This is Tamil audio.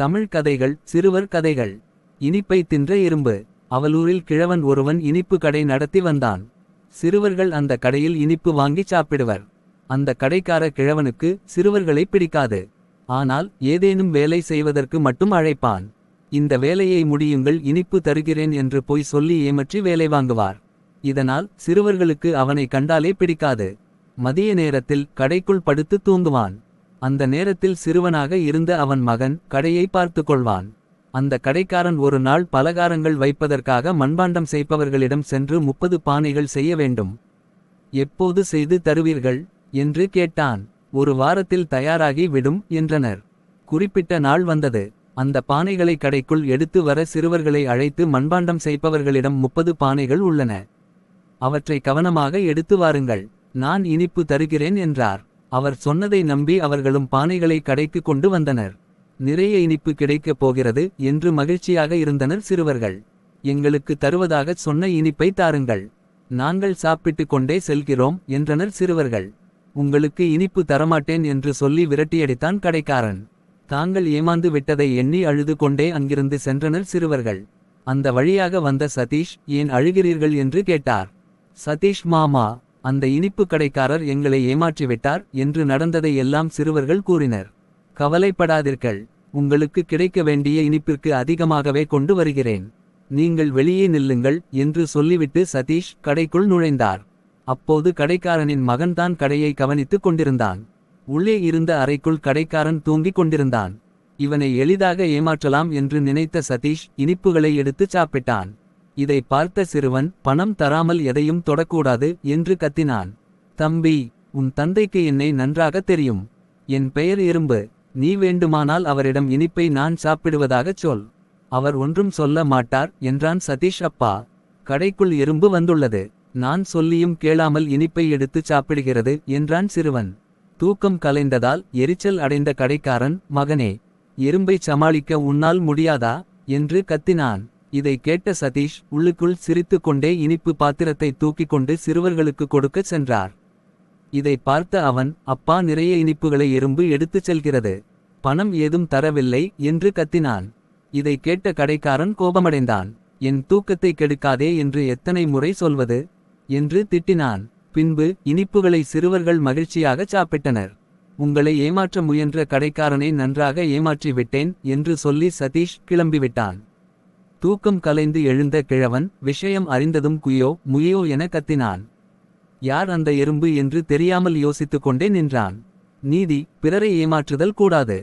தமிழ் கதைகள் சிறுவர் கதைகள். இனிப்பை தின்ற எறும்பு அவலூரில் கிழவன் ஒருவன் இனிப்பு கடை நடத்தி வந்தான். சிறுவர்கள் அந்த கடையில் இனிப்பு வாங்கி சாப்பிடுவர். அந்த கடைக்கார கிழவனுக்கு சிறுவர்களை பிடிக்காது. ஆனால் ஏதேனும் வேலை செய்வதற்கு மட்டும் அழைப்பான். இந்த வேலையை முடியுங்கள் இனிப்பு தருகிறேன் என்று போய் சொல்லி ஏமற்றி வேலை வாங்குவார். இதனால் சிறுவர்களுக்கு அவனை கண்டாலே பிடிக்காது. மதிய நேரத்தில் கடைக்குள் படுத்து தூங்குவான். அந்த நேரத்தில் சிறுவனாக இருந்த அவன் மகன் கடையை பார்த்து கொள்வான் அந்த கடைக்காரன் ஒரு நாள் பலகாரங்கள் வைப்பதற்காக மண்பாண்டம் செய்பவர்களிடம் சென்று முப்பது பானைகள் செய்ய வேண்டும். எப்போது செய்து தருவீர்கள்? என்று கேட்டான். ஒரு வாரத்தில் தயாராகி விடும் என்றனர். குறிப்பிட்ட நாள் வந்தது. அந்த பானைகளை கடைக்குள் எடுத்து வர சிறுவர்களை அழைத்து மண்பாண்டம் செய்பவர்களிடம் முப்பது பானைகள் உள்ளன. அவற்றை கவனமாக எடுத்து வாருங்கள். நான் இனிப்பு தருகிறேன் என்றார். அவர் சொன்னதை நம்பி அவர்களும் பானைகளை கடைக்கு கொண்டு வந்தனர். நிறைய இனிப்பு கிடைக்கப் போகிறது என்று மகிழ்ச்சியாக இருந்தனர் சிறுவர்கள். எங்களுக்கு தருவதாகச் சொன்ன இனிப்பை தாருங்கள். நாங்கள் சாப்பிட்டுக் கொண்டே செல்கிறோம் என்றனர் சிறுவர்கள். உங்களுக்கு இனிப்பு தரமாட்டேன் என்று சொல்லி விரட்டியடித்தான் கடைக்காரன். தாங்கள் ஏமாந்து விட்டதை எண்ணி அழுது கொண்டே அங்கிருந்து சென்றனர் சிறுவர்கள். அந்த வழியாக வந்த சதீஷ் ஏன் அழுகிறீர்கள்? என்று கேட்டார். சதீஷ் மாமா அந்த இனிப்பு கடைக்காரர் எங்களை ஏமாற்றிவிட்டார் என்று நடந்ததை எல்லாம் சிறுவர்கள் கூறினர். கவலைப்படாதீர்கள். உங்களுக்கு கிடைக்க வேண்டிய இனிப்பிற்கு அதிகமாகவே கொண்டு வருகிறேன். நீங்கள் வெளியே நில்லுங்கள் என்று சொல்லிவிட்டு சதீஷ் கடைக்குள் நுழைந்தார். அப்போது கடைக்காரனின் மகன்தான் கடையை கவனித்துக் கொண்டிருந்தான். உள்ளே இருந்த அறைக்குள் கடைக்காரன் தூங்கிக் கொண்டிருந்தான். இவனை எளிதாக ஏமாற்றலாம் என்று நினைத்த சதீஷ் இனிப்புகளை எடுத்துச் சாப்பிட்டான். இதை பார்த்த சிறுவன் பணம் தராமல் எதையும் தொடக்கூடாது என்று கத்தினான். தம்பி உன் தந்தைக்கு என்னை நன்றாக தெரியும். என் பெயர் எறும்பு நீ வேண்டுமானால் அவரிடம் இனிப்பை நான் சாப்பிடுவதாகச் சொல். அவர் ஒன்றும் சொல்ல மாட்டார் என்றான் சதீஷ். அப்பா கடைக்குள் எறும்பு வந்துள்ளது. நான் சொல்லியும் கேளாமல் இனிப்பை எடுத்துச் சாப்பிடுகிறது என்றான் சிறுவன். தூக்கம் கலைந்ததால் எரிச்சல் அடைந்த கடைக்காரன் மகனே எறும்பை சமாளிக்க உன்னால் முடியாதா? என்று கத்தினான். இதை கேட்ட சதீஷ் உள்ளுக்குள் சிரித்துக் கொண்டே இனிப்பு பாத்திரத்தை தூக்கிக் கொண்டு சிறுவர்களுக்கு கொடுக்கச் சென்றார். இதை பார்த்த அவன் அப்பா நிறைய இனிப்புகளை எறும்பு எடுத்துச் செல்கிறது. பணம் ஏதும் தரவில்லை என்று கத்தினான். இதை கேட்ட கடைக்காரன் கோபமடைந்தான். என் தூக்கத்தை கெடுக்காதே என்று எத்தனை முறை சொல்வது? என்று திட்டினான். பின்பு இனிப்புகளை சிறுவர்கள் மகிழ்ச்சியாகச் சாப்பிட்டனர். உங்களை ஏமாற்ற முயன்ற கடைக்காரனை நன்றாக ஏமாற்றி விட்டேன் என்று சொல்லி சதீஷ் கிளம்பிவிட்டான். தூக்கம் கலைந்து எழுந்த கிழவன் விஷயம் அறிந்ததும் குயோ முயோ என கத்தினான். யார் அந்த எறும்பு என்று தெரியாமல் யோசித்துக் கொண்டே நின்றான். நீதி பிறரை ஏமாற்றுதல் கூடாது.